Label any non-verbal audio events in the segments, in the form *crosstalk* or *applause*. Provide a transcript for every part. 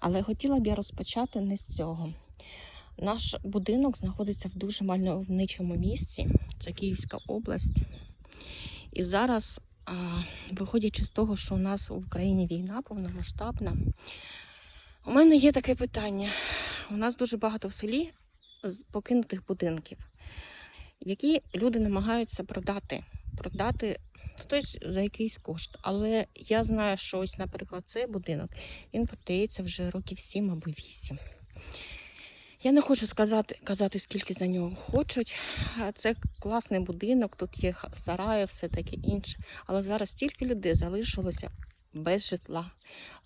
Але хотіла б я розпочати не з цього. Наш будинок знаходиться в дуже мальовничому місці, це Київська область. І зараз, виходячи з того, що у нас в Україні війна повномасштабна, у мене є таке питання. У нас дуже багато в селі покинутих будинків, які люди намагаються продати. Продати хтось за якийсь кошт. Але я знаю, що ось, наприклад, цей будинок він продається вже років 7 або 8. Я не хочу сказати, казати, скільки за нього хочуть. Це класний будинок, тут є сараї, все таке інше. Але зараз стільки людей залишилося без житла.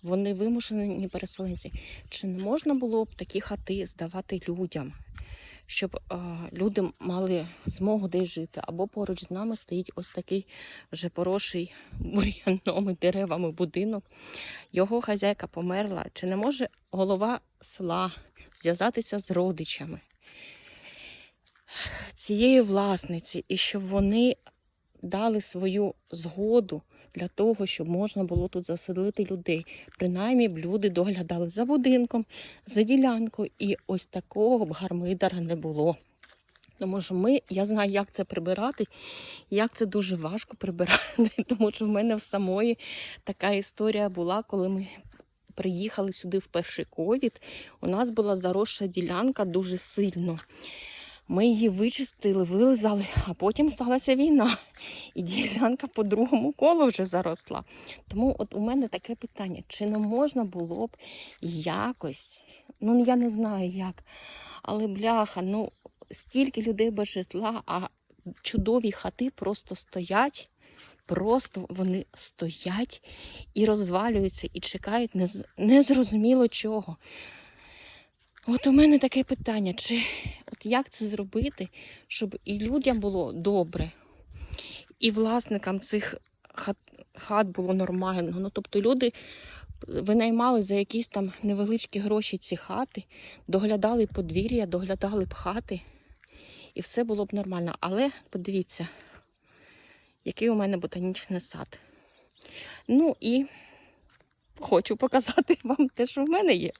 Вони вимушені переселенці. Чи не можна було б такі хати здавати людям, щоб е, люди мали змогу десь жити? Або поруч з нами стоїть ось такий вже поросший бур'яном деревами будинок. Його хазяйка померла. Чи не може голова села зв'язатися з родичами цієї власниці, і щоб вони дали свою згоду для того, щоб можна було тут заселити людей. Принаймні б люди доглядали за будинком, за ділянкою, і ось такого б гармидера не було. Тому що ми, я знаю, як це прибирати, як це дуже важко прибирати, *laughs* тому що в мене в самої така історія була, коли ми приїхали сюди в перший ковід. У нас була заросша ділянка дуже сильно. Ми її вичистили, вилизали, а потім сталася війна. І ділянка по другому колу вже заросла. Тому от у мене таке питання: чи не можна було б якось, ну я не знаю як, але бляха, ну стільки людей без житла, а чудові хати просто стоять. Просто вони стоять і розвалюються, і чекають незрозуміло чого. От у мене таке питання: чи як це зробити, щоб і людям було добре, і власникам цих хат, хат було нормально. Ну, тобто люди винаймали за якісь там невеличкі гроші ці хати, доглядали подвір'я, доглядали б хати, і все було б нормально. Але подивіться, який у мене ботанічний сад. Ну і хочу показати *laughs* вам те, що в мене є.